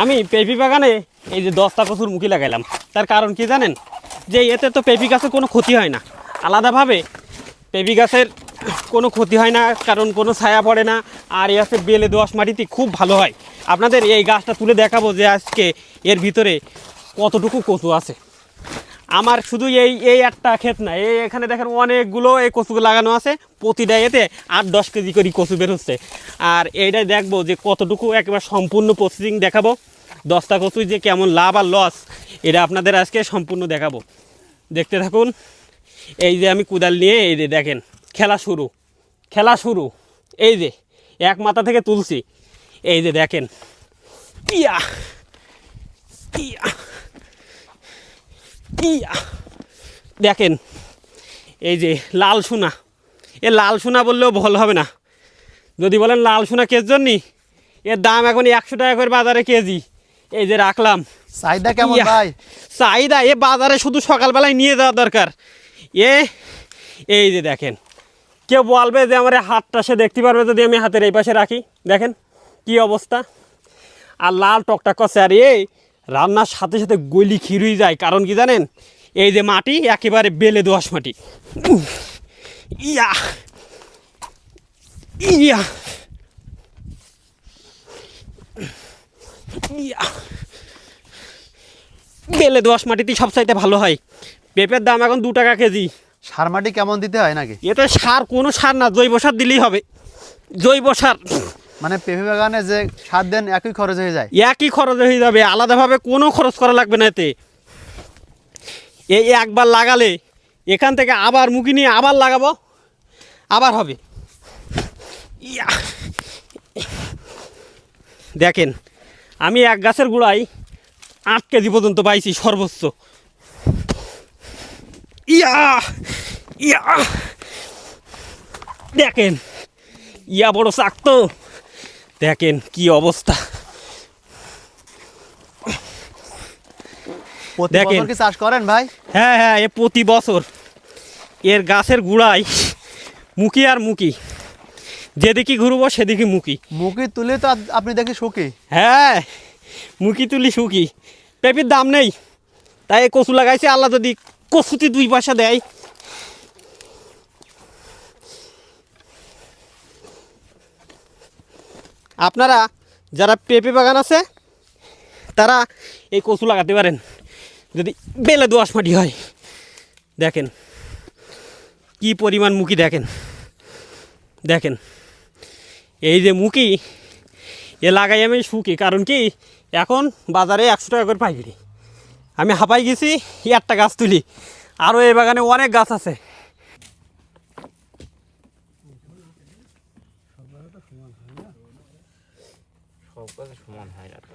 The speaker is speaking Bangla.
আমি পেঁপি বাগানে এই যে দশটা কচুর মুখি লাগাইলাম। তার কারণ কি জানেন? যে এতে তো পেঁপি গাছের কোনো ক্ষতি হয় না। আলাদাভাবে পেঁপি গাছের কোনো ক্ষতি হয় না, কারণ কোনো ছায়া পড়ে না, আর এ আছে বেলে দোয়াশ মাটিতে খুব ভালো হয়। আপনাদের এই গাছটা তুলে দেখাবো যে আজকে এর ভিতরে কতটুকু কচু আছে। আমার শুধু এই এই একটা ক্ষেত না, এই এখানে দেখেন অনেকগুলো এই কচু লাগানো আছে, প্রতিটা এতে আট দশ কেজি করে কচু বের হচ্ছে। আর এইটাই দেখব যে কতটুকু একেবারে সম্পূর্ণ প্রসেসিং দেখাবো। দশটা কচু যে কেমন লাভ আর লস এটা আপনাদের আজকে সম্পূর্ণ দেখাবো। দেখতে থাকুন, এই যে আমি কুদাল নিয়ে, এই যে দেখেন, খেলা শুরু খেলা শুরু। এই যে, এক মাথা থেকে তুলছি। এই যে দেখেন, ইয়া ইয়া। ইয়া। দেখেন এই যে লাল সোনা। এ লাল সোনা বললেও ভুল হবে না। যদি বলেন লাল সোনা কের জন্যি এর দাম এখন একশো টাকা করে বাজারে কেজি। এই যে রাখলাম। চাহিদা কেমন ভাই? চাহিদা এ বাজারে শুধু সকালবেলায় নিয়ে যাওয়া দরকার। এ এই যে দেখেন কেউ বলবে যে আমার হাতটা সে দেখতে পারবে যদি আমি হাতের এই পাশে রাখি। দেখেন কি অবস্থা। আর লাল টকটক করছে। আর এই রান্নার সাথে সাথে গলি খিরুই যায়। কারণ কি জানেন? এই যে মাটি একেবারে বেলে দোয়াশ মাটি। ইয়া ইয়া ইয়া। বেলে দোয়াশ মাটিতেই সবচাইতে ভালো হয়। পেঁপের দাম এখন দু টাকা কেজি। সার মাটি কেমন দিতে হয় নাকি? এতে সার কোনো সার না জৈব সার দিলেই হবে। জৈব সার। মানে পেঁপে বাগানে যে সার দেন একই খরচ হয়ে যায়। একই খরচ হয়ে যাবে, আলাদাভাবে কোনো খরচ করা লাগবে না এতে। এই একবার লাগালে, এখান থেকে আবার মুখি নিয়ে আবার লাগাবো, আবার হবে। ইয়া। দেখেন, আমি এক গাছের গোড়ায় আট কেজি পর্যন্ত পাইছি সর্বোচ্চ। ইয়া ইয়া। দেখেন, ইয়া বড় চাক তো দেখেন কি অবস্থা। দেখেন। কি চাষ করেন ভাই? হ্যাঁ হ্যাঁ এ প্রতি বছর। এর গাছের গুড়ায় মুখি আর মুখি। যেদিকে ঘুরবো সেদিকে মুখি। মুখি তুলে তো আপনি দেখি সুখী হ্যাঁ মুখি তুলি সুখি পেঁপির দাম নেই। তাই এ কচু লাগাইছে আল্লাহ যদি কচুতে দুই পয়সা দেয় আপনারা যারা পেঁপে বাগান আছে, তারা এই কচু লাগাতে পারেন। যদি বেলে দোয়াশ মাটি হয়। দেখেন, কি পরিমাণ মুখি দেখেন। দেখেন, এই যে মুখি, এ লাগাই আমি শুকি। কারণ কি, এখন বাজারে একশো টাকা করে পাইকারি। আমি হাঁপাই গেছি একটা গাছ তুলি। আরও এই বাগানে অনেক গাছ আছে। সব কাজে সমান হয় না তো